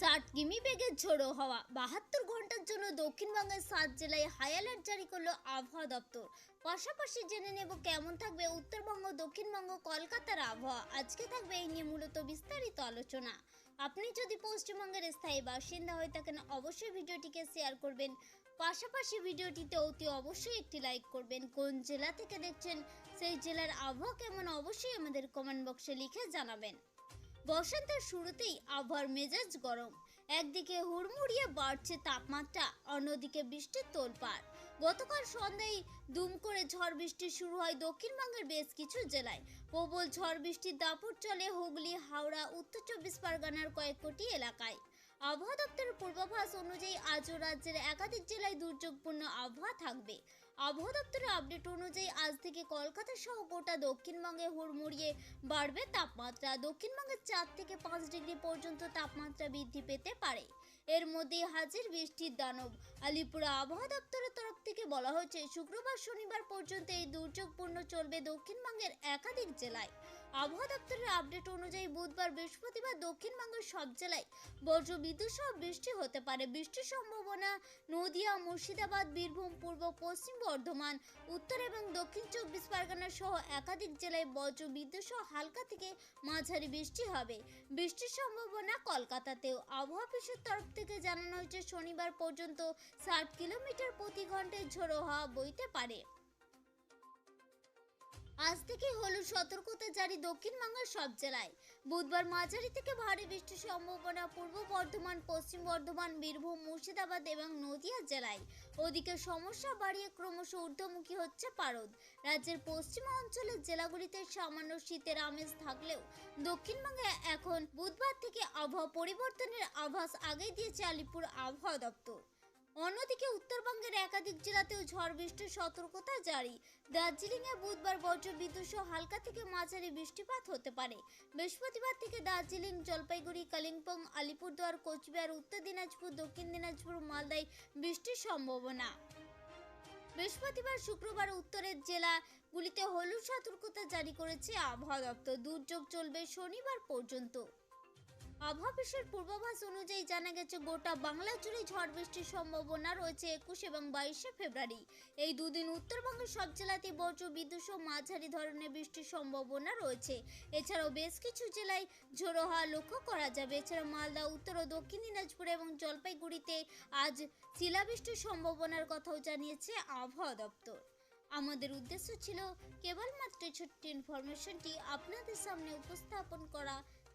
ষাট কিমি বেগের ঝোড়ো হওয়া। বাহাত্তর ঘণ্টার জন্য দক্ষিণবঙ্গের সাত জেলায় হাই অ্যালার্ট জারি করল আবহাওয়া দপ্তর। পাশাপাশি জেনে নেব কেমন থাকবে উত্তরবঙ্গ, দক্ষিণবঙ্গ, কলকাতার আবহাওয়া। আজকে থাকবে এই নিয়ে মূলত বিস্তারিত আলোচনা। আপনি যদি পশ্চিমবঙ্গের স্থায়ী বাসিন্দা হয়ে থাকেন, অবশ্যই ভিডিওটিকে শেয়ার করবেন। পাশাপাশি ভিডিওটিতে অতি অবশ্যই একটি লাইক করবেন। কোন জেলা থেকে দেখছেন, সেই জেলার আবহাওয়া কেমন, অবশ্যই আমাদের কমেন্ট বক্সে লিখে জানাবেন। বসন্তের শুরুতেই আবহাওয়ার মেজাজ গরম। একদিকে হুড়মুড়িয়ে বাড়ছে তাপমাত্রা, অন্যদিকে বৃষ্টির তোলপাড়। গতকাল সন্ধ্যায় দুম করে ঝড় বৃষ্টি শুরু হয় দক্ষিণবঙ্গের বেশ কিছু জেলায়। প্রবল ঝড় বৃষ্টির দাপট চলে হুগলি, হাওড়া, উত্তর চব্বিশ পরগনার কয়েক কোটি এলাকায়। আবহাওয়া দপ্তরের পূর্বাভাস অনুযায়ী আজও রাজ্যের একাধিক জেলায় দুর্যোগপূর্ণ আবহাওয়া থাকবে। আবহাওয়া দপ্তরের আপডেট অনুযায়ী আজ থেকে কলকাতা সহ গোটা দক্ষিণবঙ্গে হুড়মুড়িয়ে বাড়বে তাপমাত্রা। দক্ষিণবঙ্গের চার থেকে পাঁচ ডিগ্রি পর্যন্ত তাপমাত্রা বৃদ্ধি পেতে পারে। এর মধ্যে হাজির বৃষ্টির দানব। আলিপুর আবহাওয়া দপ্তরের তরফ থেকে বলা হয়েছে, শুক্রবার শনিবার পর্যন্ত এই দুর্যোগপূর্ণ চলবে দক্ষিণবঙ্গের একাধিক জেলায়। আবহাওয়া দপ্তরের আপডেট অনুযায়ী বুধবার বৃহস্পতিবার দক্ষিণবঙ্গের সব জেলায় বজ্র বিদ্যুৎ সহ বৃষ্টি হতে পারে। বৃষ্টির সম্ভাবনা নদিয়া, মুর্শিদাবাদ, বীরভূম, পূর্ব, পশ্চিম বর্ধমান, উত্তর এবং দক্ষিণ চব্বিশ পরগনা সহ একাধিক জেলায় বজ্র বিদ্যুৎ সহ হালকা থেকে মাঝারি বৃষ্টি হবে। বৃষ্টির সম্ভাবনা কলকাতাতেও। আবহাওয়া অফিসের তরফ থেকে জানানো হয়েছে, শনিবার পর্যন্ত ষাট কিলোমিটার প্রতি ঘন্টায় ঝোড়ো হাওয়া বইতে পারে। আজ থেকে হলুদ সতর্কতা জারি দক্ষিণবঙ্গের সব জেলায়। বুধবার মাঝারি থেকে ভারী বৃষ্টির সম্ভাবনা পূর্ব বর্ধমান, পশ্চিম বর্ধমান, বীরভূম, মুর্শিদাবাদ এবং নদিয়া জেলায়। ওদিকে সমস্যা বাড়িয়ে ক্রমশ ঊর্ধ্বমুখী হচ্ছে পারদ। রাজ্যের পশ্চিমা অঞ্চলের জেলাগুলিতে সামান্য শীতের আমেজ থাকলেও দক্ষিণবঙ্গে এখন বুধবার থেকে আবহাওয়া পরিবর্তনের আভাস আগেই দিয়েছে আলিপুর আবহাওয়া দপ্তর। অন্যদিকে উত্তরবঙ্গের একাধিক জেলাতেও ঝড় বৃষ্টির সতর্কতা জারি। দার্জিলিংয়ে বুধবার বজ্র বিদ্যুৎ সহ হালকা থেকে মাঝারি বৃষ্টিপাত হতে পারে। বৃহস্পতিবার থেকে দার্জিলিং, জলপাইগুড়ি, কালিম্পং, আলিপুরদুয়ার, কোচবিহার, উত্তর দিনাজপুর, দক্ষিণ দিনাজপুর, মালদায় বৃষ্টির সম্ভাবনা। বৃহস্পতিবার শুক্রবার উত্তরের জেলাগুলিতে হলুদ সতর্কতা জারি করেছে আবহাওয়া দপ্তর। দুর্যোগ চলবে শনিবার পর্যন্ত। আবহাওয়া অফিসের পূর্বাভাস অনুযায়ী জানা গেছে, গোটা বাংলা জুড়ে ঝড় বৃষ্টির সম্ভাবনা রয়েছে একুশ এবং বাইশে ফেব্রুয়ারি। এই দুদিন উত্তরবঙ্গের সব জেলাতেই বজ্র বিদ্যুৎ মাঝারি ধরনের বৃষ্টির সম্ভাবনা রয়েছে। এছাড়াও বেশ কিছু জেলায় ঝোড়ো হওয়া লক্ষ্য করা যাবে। এছাড়া মালদা, উত্তর ও দক্ষিণ দিনাজপুর এবং জলপাইগুড়িতে আজ শিলাবৃষ্টির সম্ভাবনার কথাও জানিয়েছে আবহাওয়া দপ্তর। আমাদের উদ্দেশ্য ছিল কেবলমাত্র ছোট্ট ইনফরমেশনটি আপনাদের সামনে উপস্থাপন করা।